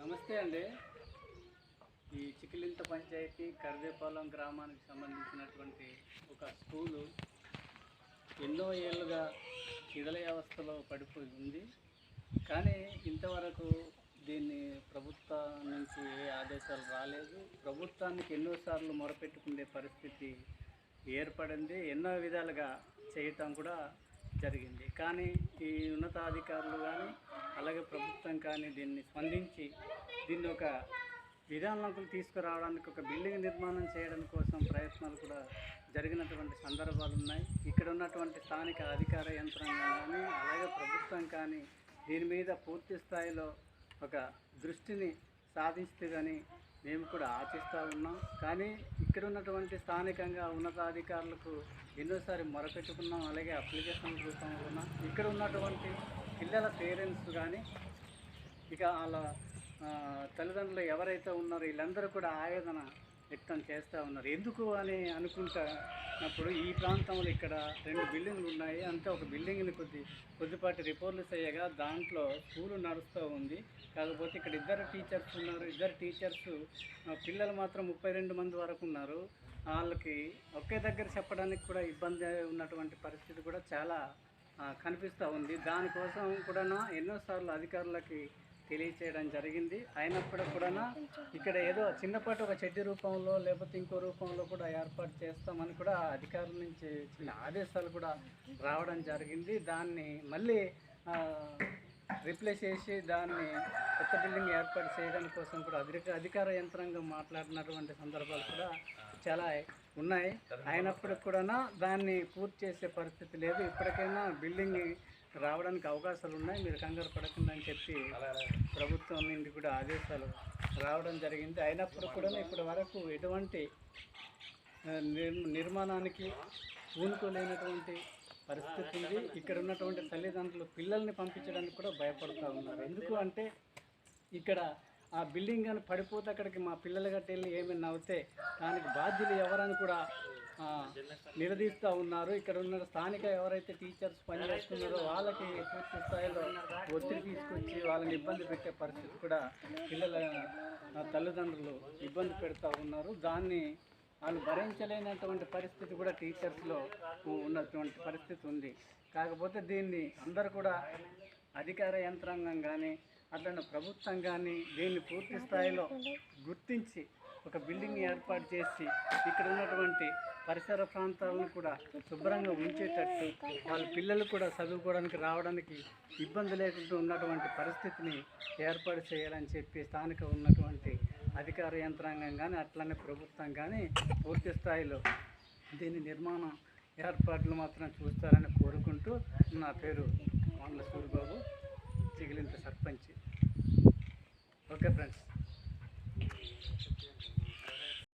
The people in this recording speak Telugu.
నమస్తే అండి. ఈ చికిలింత పంచాయతీ కర్వేపాలెం గ్రామానికి సంబంధించినటువంటి ఒక స్కూలు ఎన్నో ఏళ్ళుగా శిథిల వ్యవస్థలో పడిపోయి ఉంది. కానీ ఇంతవరకు దీన్ని ప్రభుత్వం నుంచి ఏ ఆదేశాలు రాలేదు. ప్రభుత్వానికి ఎన్నోసార్లు మొరపెట్టుకునే పరిస్థితి ఏర్పడింది. ఎన్నో విధాలుగా చేయటం కూడా జరిగింది. కానీ ఈ ఉన్నతాధికారులు కానీ అలాగే ప్రభుత్వం కానీ దీన్ని స్పందించి దీన్ని ఒక విధానంలోకి తీసుకురావడానికి ఒక బిల్డింగ్ నిర్మాణం చేయడం కోసం ప్రయత్నాలు కూడా జరిగినటువంటి సందర్భాలు ఉన్నాయి. ఇక్కడ ఉన్నటువంటి స్థానిక అధికార యంత్రాంగం కానీ అలాగే ప్రభుత్వం కానీ దీని మీద పూర్తి స్థాయిలో ఒక దృష్టిని సాధిస్తుందని మేము కూడా ఆశిస్తూ ఉన్నాం. కానీ ఇక్కడ ఉన్నటువంటి స్థానికంగా ఉన్నతాధికారులకు ఎన్నోసారి మొరపెట్టుకున్నాం. అలాగే అప్లికేషన్ రూపంలో ఉన్నాం ఇక్కడ ఉన్నటువంటి పిల్లల పేరెంట్స్ కానీ ఇక వాళ్ళ తల్లిదండ్రులు ఎవరైతే ఉన్నారో వీళ్ళందరూ కూడా ఆవేదన వ్యక్తం చేస్తూ ఉన్నారు. ఎందుకు అని అనుకుంటున్నప్పుడు ఈ ప్రాంతంలో ఇక్కడ రెండు బిల్డింగ్లు ఉన్నాయి. అంతే ఒక బిల్డింగ్ని కొద్ది కొద్దిపాటి రిపోర్ట్లు చేయగా దాంట్లో స్కూలు నడుస్తూ ఉంది. కాకపోతే ఇక్కడ ఇద్దరు టీచర్స్ ఉన్నారు. ఇద్దరు టీచర్స్ పిల్లలు మాత్రం ముప్పై రెండు మంది వరకు ఉన్నారు. వాళ్ళకి ఒకే దగ్గర చెప్పడానికి కూడా ఇబ్బంది ఉన్నటువంటి పరిస్థితి కూడా చాలా కనిపిస్తూ ఉంది. దానికోసం కూడా ఎన్నోసార్లు అధికారులకి తెలియచేయడం జరిగింది. అయినప్పుడు కూడా ఇక్కడ ఏదో చిన్నపాటి ఒక చెడ్డి రూపంలో లేకపోతే ఇంకో రూపంలో కూడా ఏర్పాటు చేస్తామని కూడా అధికారుల నుంచి చిన్న ఆదేశాలు కూడా రావడం జరిగింది. దాన్ని మళ్ళీ రిప్లేస్ చేసి దాన్ని కొత్త బిల్డింగ్ ఏర్పాటు చేయడం కోసం కూడా అధిక అధికార యంత్రాంగం మాట్లాడినటువంటి సందర్భాలు కూడా చాలా ఉన్నాయి. అయినప్పటికి కూడా దాన్ని పూర్తి చేసే పరిస్థితి లేదు. ఇప్పటికైనా బిల్డింగ్ రావడానికి అవకాశాలు ఉన్నాయి. మీరు కంగారు పడకుండా అని చెప్పి ప్రభుత్వం నుండి కూడా ఆదేశాలు రావడం జరిగింది. అయినప్పుడు కూడా ఇప్పటి వరకు ఎటువంటి నిర్- నిర్మాణానికి పూనుకోలేనటువంటి పరిస్థితి ఉంది. ఇక్కడ ఉన్నటువంటి తల్లిదండ్రులు పిల్లల్ని పంపించడానికి కూడా భయపడుతూ ఉన్నారు. ఎందుకు అంటే ఇక్కడ ఆ బిల్డింగ్ కానీ పడిపోతే అక్కడికి మా పిల్లలు గట్టి వెళ్ళి ఏమైనా అవుతే దానికి బాధ్యులు ఎవరని కూడా నిలదీస్తూ ఉన్నారు. ఇక్కడ ఉన్న స్థానిక ఎవరైతే టీచర్స్ పనిచేస్తున్నారో వాళ్ళకి పూర్తి స్థాయిలో ఒత్తిడి తీసుకొచ్చి వాళ్ళని ఇబ్బంది పెట్టే పరిస్థితి కూడా పిల్లల తల్లిదండ్రులు ఇబ్బంది పెడతా ఉన్నారు. దాన్ని వాళ్ళు భరించలేనటువంటి పరిస్థితి కూడా టీచర్స్లో ఉన్నటువంటి పరిస్థితి ఉంది. కాకపోతే దీన్ని అందరూ కూడా అధికార యంత్రాంగం కానీ అట్లనే ప్రభుత్వం కానీ దీన్ని పూర్తి స్థాయిలో గుర్తించి ఒక బిల్డింగ్ ఏర్పాటు చేసి ఇక్కడ ఉన్నటువంటి పరిసర ప్రాంతాలను కూడా శుభ్రంగా ఉంచేటట్టు వాళ్ళ పిల్లలు కూడా చదువుకోవడానికి రావడానికి ఇబ్బంది లేకుండా ఉన్నటువంటి పరిస్థితిని ఏర్పాటు చేయాలని చెప్పి స్థానిక ఉన్నటువంటి అధికార యంత్రాంగం కానీ అట్లనే ప్రభుత్వం కానీ పూర్తి స్థాయిలో దీని నిర్మాణం ఏర్పాట్లు మాత్రం చూస్తారని కోరుకుంటూ నా పేరు మండల సూరిబాబు. చిగిలింత సర్పంచ్. Okay friends.